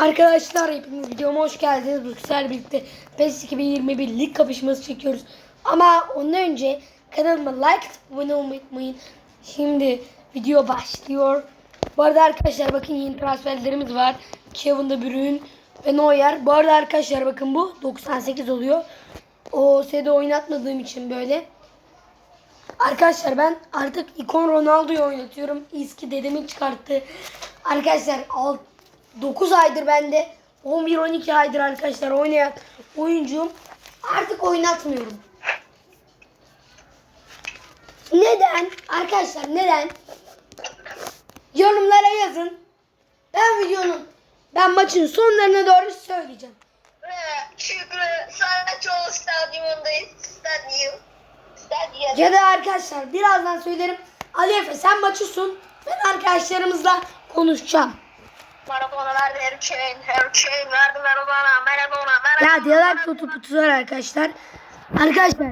Arkadaşlar hepiniz videoma hoş geldiniz. Bu güzel birlikte PES 2021 lig kapışması çekiyoruz. Ama ondan önce kanalıma like abone olmayı unutmayın. Şimdi video başlıyor. Bu arada arkadaşlar bakın yeni transferlerimiz var. Kevin De Bruyne ve Neuer. Bu arada arkadaşlar bakın bu 98 oluyor. O sede oynatmadığım için böyle. Arkadaşlar ben artık ikon Ronaldo'yu oynatıyorum. Eski dedemin çıkarttı. Arkadaşlar 9 aydır bende 11-12 aydır arkadaşlar oynayan oyuncum. Artık oynatmıyorum. Neden? Arkadaşlar neden? Yorumlara yazın. Ben videonun ben maçın sonlarına doğru söyleyeceğim. Şükrü Saraçoğlu Stadyumundayız. Stadyum. Stadyum. Ya da arkadaşlar birazdan söylerim. Ali Efe sen maçı sun. Ben arkadaşlarımızla konuşacağım. Maradona verdi Maradona. Maradona. Maradona. Ya diyorlar tutup tutuyor arkadaşlar. Arkadaşlar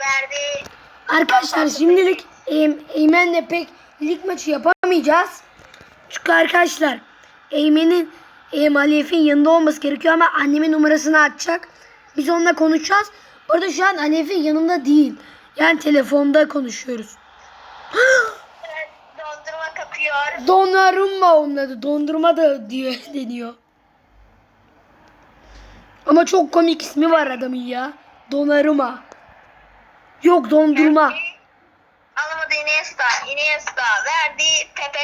Verdi. Arkadaşlar şimdilik Eym- Eymen'le pek lig maçı yapamayacağız. Çünkü arkadaşlar Eymen'in e, Aliyef'in yanında olması gerekiyor ama annemin numarasını açacak. Biz onunla konuşacağız. Bu arada şu an Aliyef'in yanında değil. Yani telefonda konuşuyoruz. Kapıyor. Donnarumma onun adı. Dondurma da diyor deniyor. Ama çok komik ismi var adamın ya. Donnarumma. Yok dondurma. Alamadı Iniesta. Iniesta verdi Pepe.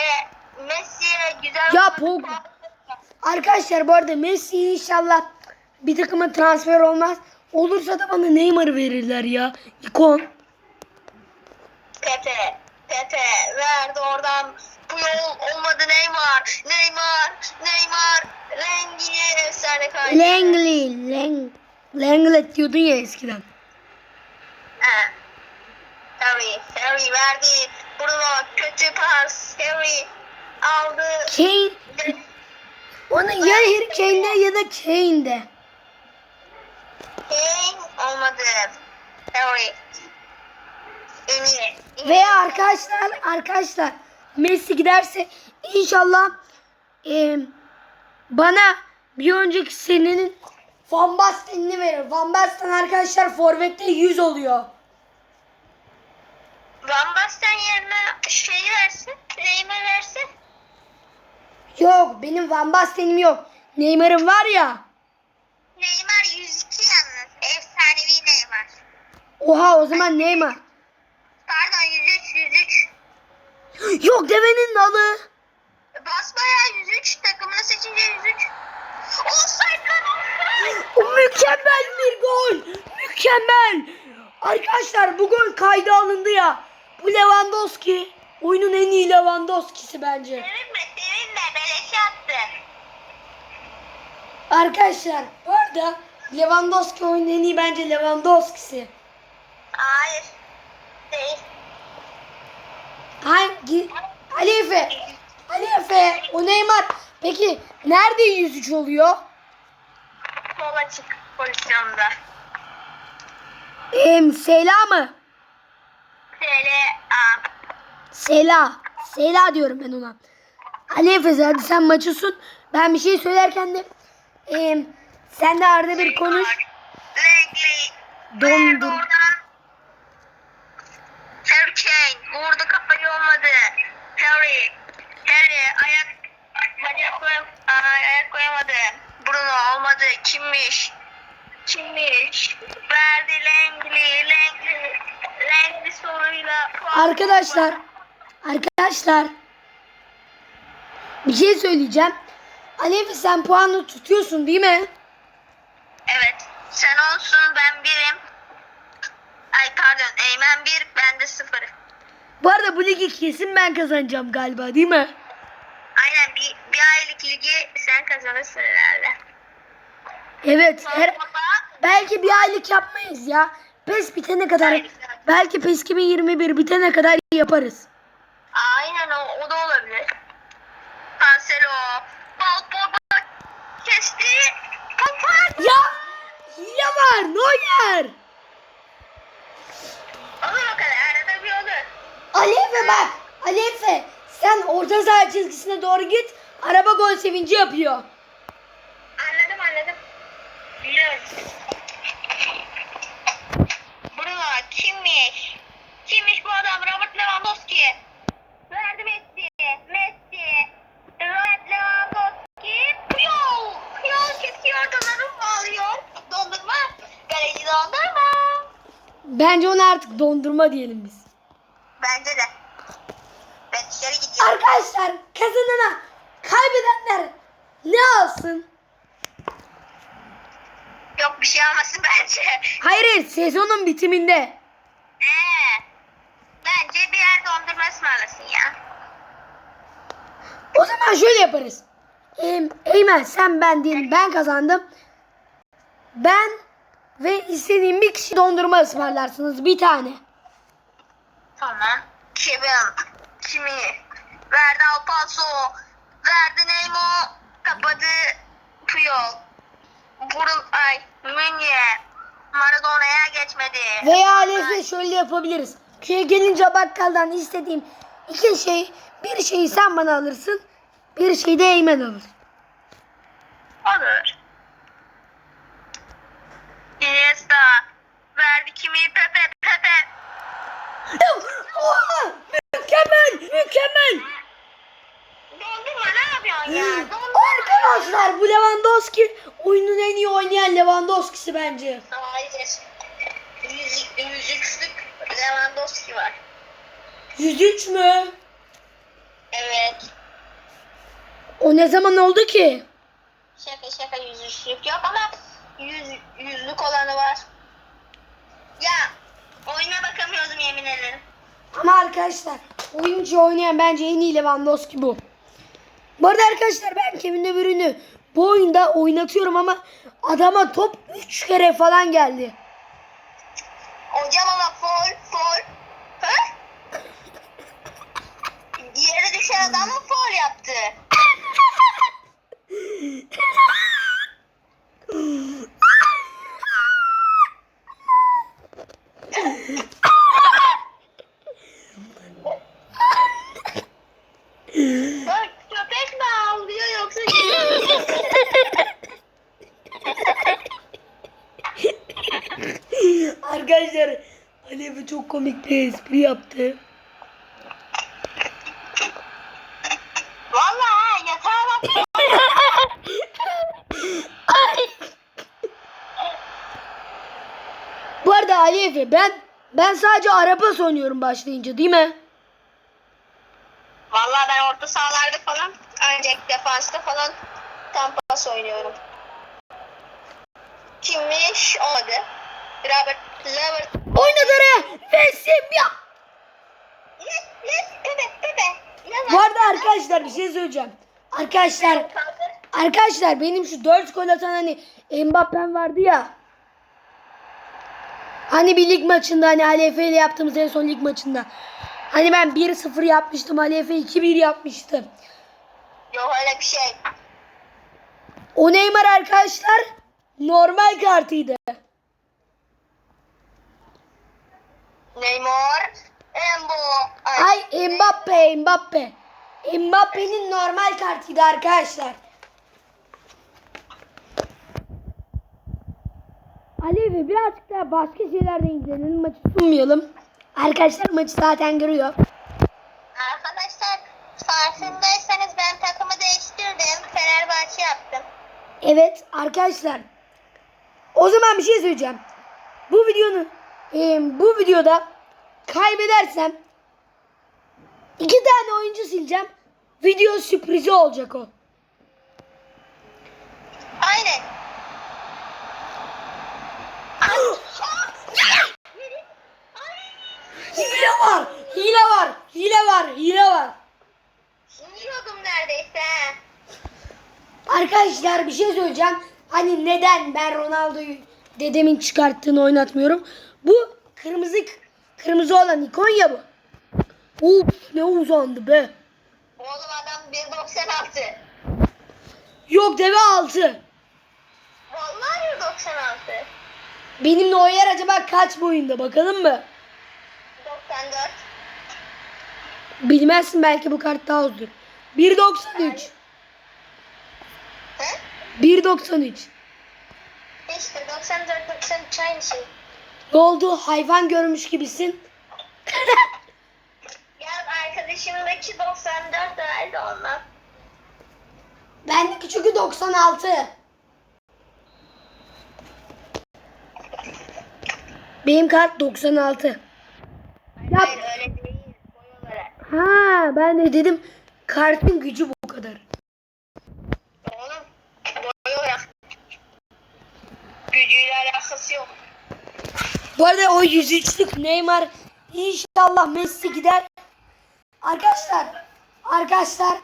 Messi'ye güzel. Ya Pogba. Arkadaşlar bu arada Messi inşallah bir takıma transfer olmaz. Olursa da bana Neymar verirler ya. İkon. Pepe. Pepe verdi oradan. Bu yol olmadı Neymar. Neymar. Neymar. Rengi efsane kaydı. Langley. Lang Langlet diyordun ya eskiden. Ha. Harry. Harry verdi. Bruno kötü pas. Harry aldı. Kane. Onu ya Harry Kane'de ya da Kane'de. Kane olmadı. Harry. İyi. Veya arkadaşlar arkadaşlar Messi giderse inşallah e, bana bir önceki senenin Van Basten'ini verir. Van Basten arkadaşlar forvette 100 oluyor. Van Basten yerine şeyi versin. Neymar versin. Yok benim Van Basten'im yok. Neymar'ım var ya. Neymar 102 yalnız. Efsanevi Neymar. Oha o zaman Neymar. Pardon 103 103. Yok devenin nalı. Basbayağı 103 takımını seçince 103. Offside lan offside. O mükemmel bir gol. Mükemmel. Arkadaşlar bu gol kayda alındı ya. Bu Lewandowski. Oyunun en iyi Lewandowski'si bence. Sevinme sevinme beleşe attı. Arkadaşlar bu arada Lewandowski oyunun en iyi bence Lewandowski'si. Hayır. Değil. Hangi? Ali Efe. Ali Efe. O Neymar. Peki nerede 103 oluyor? Sol açık pozisyonda. Em, Sela mı? TL A. Sela. Sela diyorum ben ona. Ali Efe hadi sen maçı sun. Ben bir şey söylerken de em, sen de arada bir konuş. Dondur. Kane vurdu kafayı olmadı. Harry. Harry ayak ayak, koy, ayak koyamadı. Bruno olmadı. Kimmiş? Kimmiş? Verdi Langley. Langley. Langley soruyla. Arkadaşlar. Arkadaşlar. Bir şey söyleyeceğim. Ali Efe sen puanı tutuyorsun değil mi? Evet. Sen olsun ben birim. Pardon Eymen bir ben de sıfır. Bu arada bu ligi kesin ben kazanacağım galiba değil mi? Aynen bir, bir aylık ligi sen kazanırsın herhalde. Evet. Her, belki bir aylık yapmayız ya. PES bitene kadar. Belki PES 2021 bitene kadar yaparız. Aynen o, o da olabilir. Cancelo. Bal Pogba kesti. Pogba. Ya! Hile var! Neuer! Olur. Ali Efe bak! Ali Efe sen orta saha çizgisine doğru git. Araba gol sevinci yapıyor. ezberledim. Biliyorum. Bruno kimmiş? Kimmiş bu adam? Robert Lewandowski. Verdi Messi. Messi. Robert Lewandowski. Puyol. Puyol kesiyor ortaları bağlıyor. Dondurma. Kaleci dondurma. Bence ona artık dondurma diyelim biz. Bence de. Ben dışarı gidiyorum. Arkadaşlar kazanana kaybedenler ne alsın? Yok bir şey almasın bence. Hayır hayır, sezonun bitiminde. Ee, bence bir yer dondurma ısmarlasın ya. O zaman şöyle yaparız. Ee, Eymen sen ben diyelim ben kazandım. Ben ve istediğim bir kişi dondurma ısmarlarsınız bir tane. Tamam. Kevin. Kimi? Verdi Alpaso. Verdi Neymo. Kapadı Puyol. Burun ay. Münye. Maradona'ya geçmedi. Veya Alef'e şöyle yapabiliriz. Köye gelince bakkaldan istediğim iki şey, bir şeyi sen bana alırsın, bir şeyi de Eymen alır. Olur. Iniesta. Verdi kimi? Pepe. Pepe. Oha! Mükemmel! Mükemmel! Dondurma ne yapıyorsun ya? Dondurma. Arkadaşlar bu Lewandowski oyunun en iyi oynayan Lewandowski'si bence. Hayır. Yüzük, yüzüklük Lewandowski var. 103 mü? Evet. O ne zaman oldu ki? Şaka şaka yüzüklük yok ama yüz, yüzlük olanı var. Ya oyuna bakamıyordum yemin ederim. Ama arkadaşlar oyuncu oynayan bence en iyi Lewandowski bu. Bu arada arkadaşlar ben Kevin De Bruyne'ü bu oyunda oynatıyorum ama adama top 3 kere falan geldi. Hocam ama foul foul. Ha? Yere düşen adam mı foul yaptı? Bak köpek mi ağlıyor yoksa Arkadaşlar Alevi çok komik bir espri yaptı. Vallahi ha yatağa bak. Bu arada Ali Efe ben ben sadece araba oynuyorum başlayınca değil mi? Vallahi ben orta sahalarda falan ancak defansta falan tam pas oynuyorum. Kimmiş? Olmadı. Robert Levert. Oynadı oraya ve ya. Bu arada arkadaşlar bir şey söyleyeceğim. Arkadaşlar arkadaşlar benim şu 4 gol atan hani Mbappe'm vardı ya. Hani bir lig maçında hani ALF ile yaptığımız en son lig maçında. Hani ben 1-0 yapmıştım. ALF 2-1 yapmıştım. Yok öyle bir şey. O Neymar arkadaşlar normal kartıydı. Neymar. Embo. Ay Mbappe Mbappe. Mbappe'nin normal kartıydı arkadaşlar. Ali ve birazcık daha başka şeylerden ilgilenelim. Maçı sunmayalım. Arkadaşlar maçı zaten görüyor. Arkadaşlar farkındaysanız ben takımı değiştirdim. Fenerbahçe yaptım. Evet arkadaşlar. O zaman bir şey söyleyeceğim. Bu videonun e, bu videoda kaybedersem iki tane oyuncu sileceğim. Video sürprizi olacak o. Aynen. Hile var. Hile var. Hile var. Hile var. Yiyordum neredeyse. Arkadaşlar bir şey söyleyeceğim. Hani neden ben Ronaldo'yu dedemin çıkarttığını oynatmıyorum. Bu kırmızı kırmızı olan ikon ya bu. Of ne uzandı be. Oğlum adam 1.96. Yok deve altı. Vallahi 1.96. Benimle o yer acaba kaç boyunda bakalım mı? 94. Bilmezsin belki bu kart daha uzun. 1.93. He? 1.93. işte 94 93 aynı şey. Ne oldu? Hayvan görmüş gibisin. Ya arkadaşımdaki 94 herhalde ondan. Bendeki çünkü 96. Benim kart 96. Ya Hayır öyle değil. Boy ha ben de dedim kartın gücü bu kadar. Oğlum boy olarak. Gücüyle alakası yok. Bu arada o 103'lük Neymar inşallah Messi gider. Arkadaşlar, arkadaşlar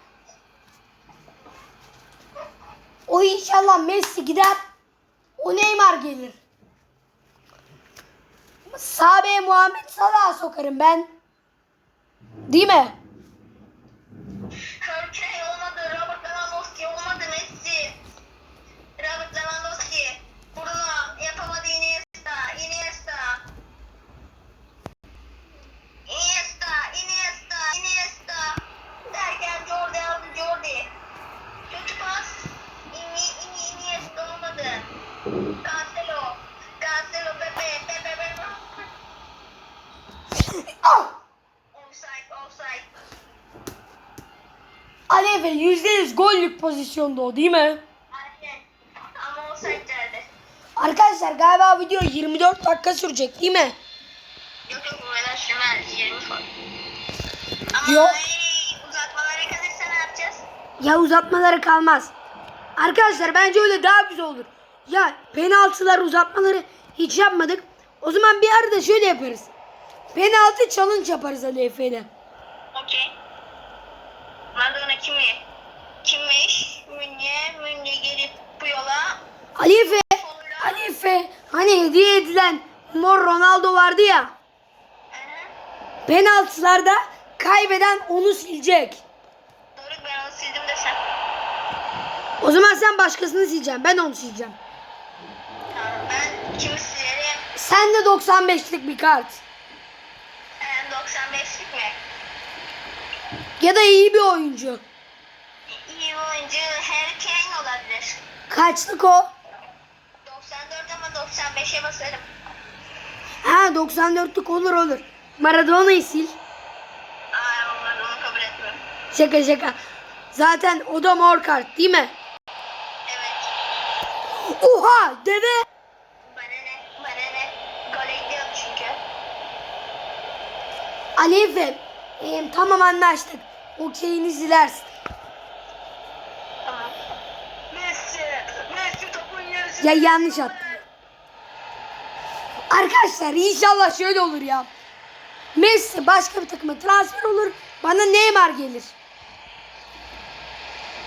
o inşallah Messi gider. O Neymar gelir. Sabe Muhammed Salah'a sokarım ben. Değil mi? Hurricane pozisyonda o değil mi? Aynen. Ama offside derdi. Arkadaşlar galiba video 24 dakika sürecek değil mi? Yok yok bu kadar sürmez 20 falan. Ama Yok. ay, uzatmalara kalırsa ne yapacağız? Ya uzatmaları kalmaz. Arkadaşlar bence öyle daha güzel olur. Ya penaltılar uzatmaları hiç yapmadık. O zaman bir arada şöyle yaparız. Penaltı challenge yaparız Ali Efe'yle. Okey. Maradona kimi? Kimmiş? Münye, Münye gelip bu yola. Ali Efe, Ali Efe hani hediye edilen mor Ronaldo vardı ya. Aha. Penaltılarda kaybeden onu silecek. Doğru ben onu sildim desem. O zaman sen başkasını sileceksin. Ben onu sileceğim. Tamam ben kimi silerim? Sen de 95'lik bir kart. Ee, 95'lik mi? Ya da iyi bir oyuncu. İyi oyuncu Harry Kane olabilir. Kaçlık o? 94 ama 95'e basarım. Ha 94'lük olur olur. Maradona'yı sil. Aa onu kabul etmiyorum. Şaka şaka. Zaten o da mor kart değil mi? Evet. Oha deve. Bana ne? Bana ne? Gole gidiyordu çünkü. Ali Efe. e, tamam anlaştık. Okeyini silersin. Tamam. Messi. Messi topun yarısı. Ya yanlış attım. Arkadaşlar inşallah şöyle olur ya. Messi başka bir takıma transfer olur. Bana Neymar gelir.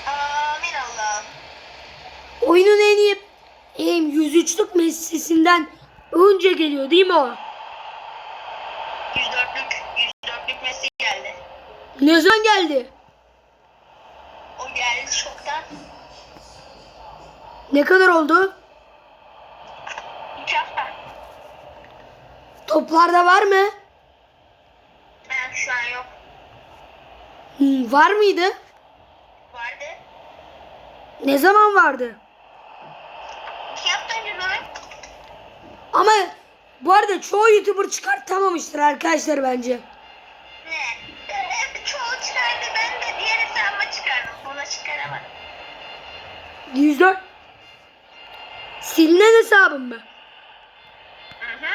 Amin Allah'ım. Oyunun en iyi e, 103'lük Messi'sinden önce geliyor değil mi o? 104'lük. 104'lük Messi geldi. Ne zaman geldi? O geldi çoktan. Ne kadar oldu? 2 hafta. Toplarda var mı? Ha, şu an yok. Hmm, var mıydı? Vardı. Ne zaman vardı? 2 hafta önce böyle. Ama bu arada çoğu YouTuber çıkartamamıştır arkadaşlar bence. Ne? Çoğu çıkardı. Ben de diğer hesabıma çıkardım. Buna çıkaramadım. 104 Silinen hesabım mı? Hı hı.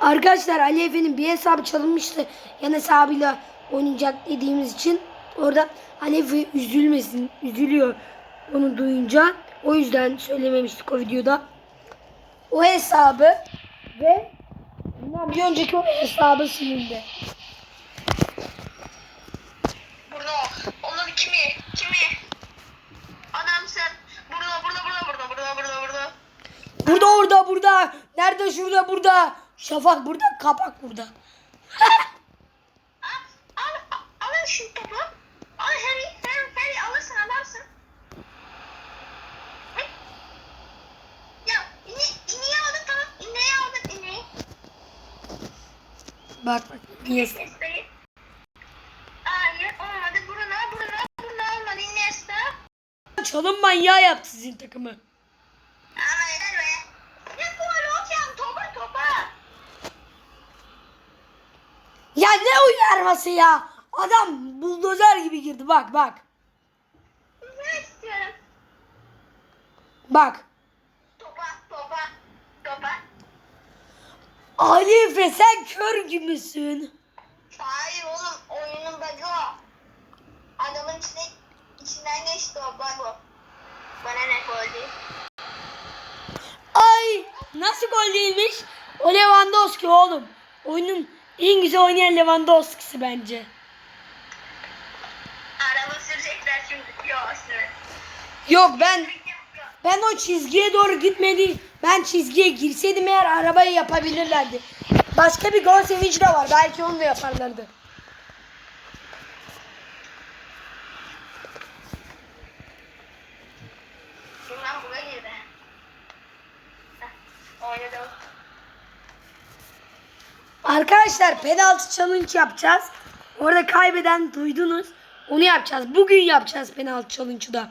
Arkadaşlar Ali Efe'nin bir hesabı çalınmıştı. Yan hesabıyla oynayacak dediğimiz için. Orada Ali Efe üzülmesin. Üzülüyor onu duyunca. O yüzden söylememiştik o videoda. O hesabı ve bundan bir önceki o hesabı silindi. Bruno. Onun kimi? Kimi? Adam sen. Bruno, Bruno, Bruno, Bruno. Burada orada burada. Nerede şurada burada. Şafak burada. Kapak burada. Al, al, al, şu topu. Al Harry, Harry, Harry alırsın, alarsın. Ya, ini, ineği aldın tamam. İneği aldın, ineği. Bak bak. Yes. Hayır, olmadı. Bruno, Bruno, Bruno olmadı. Iniesta. çalım manyağı yaptı sizin takımı. Ama yeter be. Ne gol hocam topa topa. Ya ne uyarması ya? Adam buldozer gibi girdi bak bak. Ne istiyorum? Bak. Topa topa topa. Ali Efe sen kör gibisin. Hayır oğlum oyunun bug'ı o. Adamın içine, içinden geçti o bug o. Bana ne gol değil. Ay nasıl gol değilmiş? O Lewandowski oğlum. Oyunun en güzel oynayan Lewandowski'si bence. Araba sürecekler şimdi. Yok. Yok ben ben o çizgiye doğru gitmedi. Ben çizgiye girseydim eğer arabayı yapabilirlerdi. Başka bir gol sevinci de var. Belki onu da yaparlardı. Bundan girdi. Oynadım. Arkadaşlar penaltı challenge yapacağız. Orada kaybeden duydunuz. Onu yapacağız. Bugün yapacağız penaltı challenge'ı da.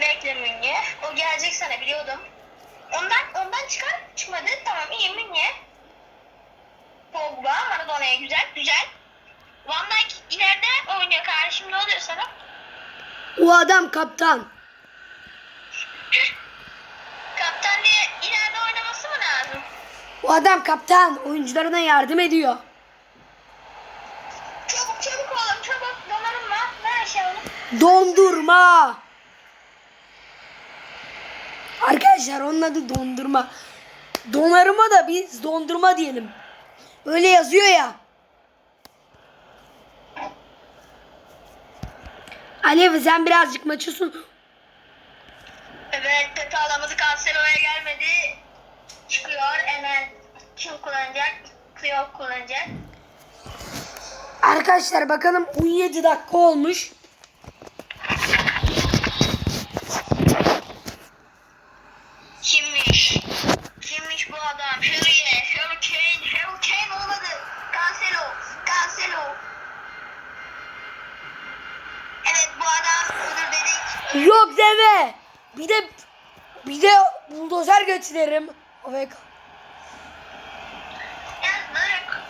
Bekle Münye. O gelecek sana biliyordum. Ondan ondan çıkar çıkmadı. Tamam iyi Münye. Pogba, Maradona'ya güzel güzel. Van Dijk ileride oynuyor kardeşim ne oluyor sana? O adam kaptan. Kaptan diye ileride oynaması mı lazım? O adam kaptan. Oyuncularına yardım ediyor. Çabuk çabuk oğlum çabuk donanım var. Ver aşağı onu. Dondurma. Arkadaşlar onun adı dondurma. Donarıma da biz dondurma diyelim. Öyle yazıyor ya. Alev sen birazcık maçısın. Evet Pepe alamadı Cancelo'ya gelmedi. Çıkıyor hemen kim kullanacak? Kıyok kullanacak. Arkadaşlar bakalım 17 dakika olmuş. Kimmiş? Kimmiş bu adam? Hurriye, Hurricane, Hurricane olmadı. Cancelo, Cancelo. Evet bu adam öldür dedik. Yok deme. Bir de bir de buldozer götürelim. Evet. Yazdık.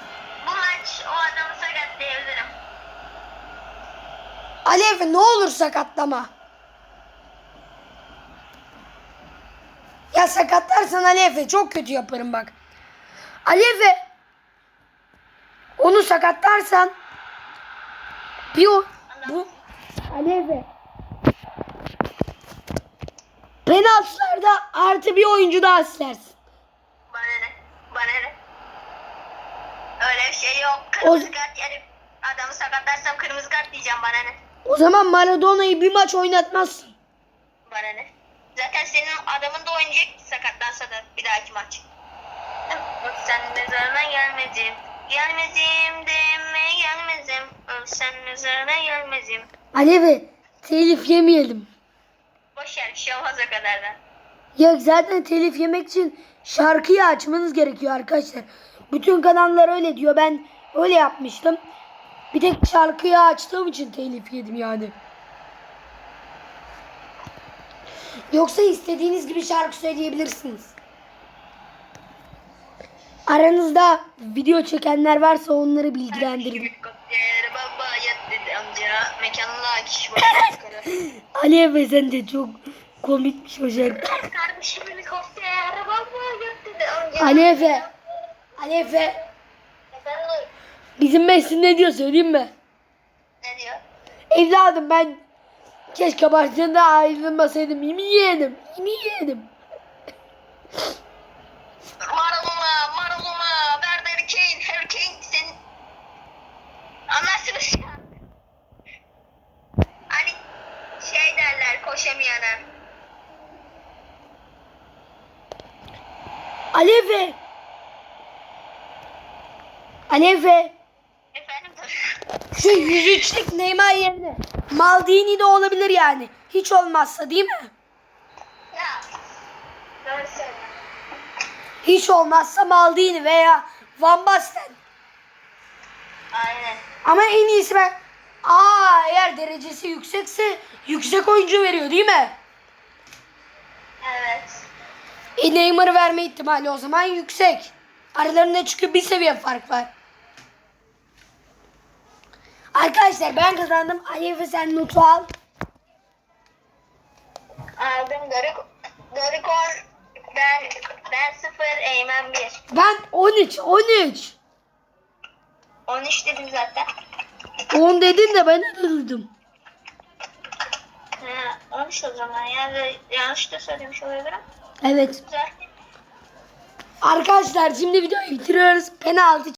Bu maç o adamı sakatlayabilirim. Alev ne olur sakatlama. Ya sakatlarsan Alev'e çok kötü yaparım bak. Alev'e onu sakatlarsan bir o bu Penaltılarda artı bir oyuncu daha silersin. Bana ne? Bana ne? Öyle bir şey yok. Kırmızı O- kart yerim. Adamı sakatlarsam kırmızı kart diyeceğim bana ne? O zaman Maradona'yı bir maç oynatmazsın. Bana ne? Zaten senin adamın da oynayacak sakatlansa da bir dahaki maç. Bak sen mezarına gelmezim. Gelmezim deme gelmezim. Sen mezarına gelmezim. Alev'e telif yemeyelim. Boş yer bir şey olmaz o kadar da. Ya zaten telif yemek için şarkıyı açmanız gerekiyor arkadaşlar. Bütün kanallar öyle diyor. Ben öyle yapmıştım. Bir tek şarkıyı açtığım için telif yedim yani. Yoksa istediğiniz gibi şarkı söyleyebilirsiniz. Aranızda video çekenler varsa onları bilgilendirin. Mekanla kişi var. Ali Efe sen de çok komikmiş o şarkı. Kardeşim helikopter yat dedi amca. Ali Efe. Ali Efe. Efendim Bizim Messi ne diyor söyleyeyim mi? ne diyor? Evladım ben keşke başında ayrılmasaydım. Yemin yeğenim. Yemin yeğenim. Maradona, Maradona, Werder Kane, Harry Kane senin anlarsınız ya. Hani şey derler koşamayana. Ali Efe. Ali Efe. Efendim Şu 103'lük Neymar yerine Maldini de olabilir yani. Hiç olmazsa değil mi? ya. Hiç olmazsa Maldini veya Van Basten. Aynen. Ama en iyisi ben Aa eğer derecesi yüksekse yüksek oyuncu veriyor değil mi? Evet. E Neymar'ı verme ihtimali o zaman yüksek. Aralarında çünkü bir seviye fark var. Arkadaşlar ben kazandım. Ali Efe sen notu al. Aldım Doruk. Doruk 10. Ben, ben 0. Eymen 1. Ben 13, 13. 13 dedim zaten. 10 dedin de ben de duydum. Ha, 13 o zaman. Yani yanlış da söylemiş olabilirim. Evet. Güzel. Arkadaşlar şimdi videoyu bitiriyoruz. Penaltı